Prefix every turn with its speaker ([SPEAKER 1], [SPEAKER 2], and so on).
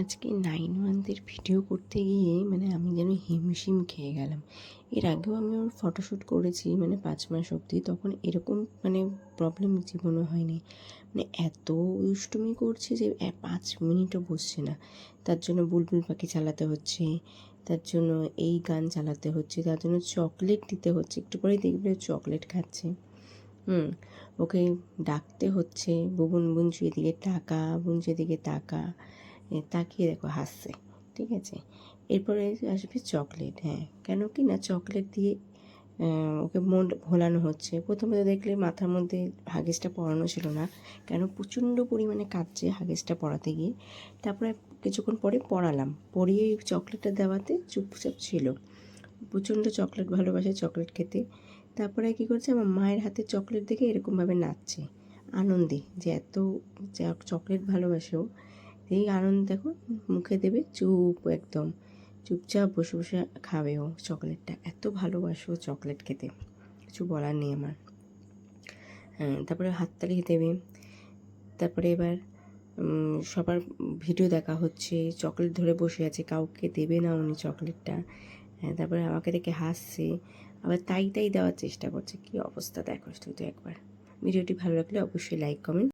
[SPEAKER 1] আজকে nine মান্থের video করতে গিয়ে মানে আমি যেন হিমশিম খেয়ে গেলাম। এর আগেও আমি ওর ফটোশ্যুট করেছি মানে পাঁচ মাস অবধি, তখন এরকম মানে প্রবলেম জীবনে হয়নি। মানে এত দুষ্টুমি করছে যে পাঁচ মিনিটও বসছে না। তার জন্য বুলবুল পাখি চালাতে হচ্ছে, তার জন্য এই গান চালাতে হচ্ছে, তার জন্য চকলেট দিতে হচ্ছে। একটু পরেই দেখবে চকলেট খাচ্ছে। হুম, ওকে ডাকতে হচ্ছে, বুবুন বুঞ্জু এদিকে টাকা বুঞ্জু এদিকে টাকা তাকিয়ে দেখো হাসছে, ঠিক আছে? এরপরে আসবে চকলেট হ্যাঁ। কেন কি না চকলেট দিয়ে ওকে মন ভোলানো হচ্ছে। প্রথমে তো দেখলে মাথার মধ্যে হাগিসটা পরানো ছিল না। কেন প্রচণ্ড পরিমাণে কাঁদছে হাগিসটা পরাতে গিয়ে। তারপরে কিছুক্ষণ পরে পড়ালাম পরিয়ে চকলেটটা দেওয়াতে চুপচাপ ছিল। প্রচণ্ড চকলেট ভালোবাসে চকলেট খেতে। তারপরে কী করছে? আমার মায়ের হাতে চকলেট দেখে এরকমভাবে নাচছে। আনন্দে যে এত চকলেট ভালোবাসে এই আনন্দ দেখো, মুখে দেবে চুপ একদম। চুপচাপ বসে বসে খাবে ও চকলেটটা। এত ভালোবাসে চকলেট খেতে। কিছু বলার নেই আমার। হ্যাঁ তারপরে হাততালি দেবে। তারপরে এবার সবার ভিডিও দেখা হচ্ছে। চকলেট ধরে বসে আছে। কাউকে দেবে না উনি চকলেটটা। হ্যাঁ তারপরে আমাকে দেখে হাসছে। আবার তাই তাই দেওয়ার চেষ্টা করছে। কী অবস্থা দেখো তো একবার। ভিডিওটি ভালো লাগলে অবশ্যই লাইক কমেন্ট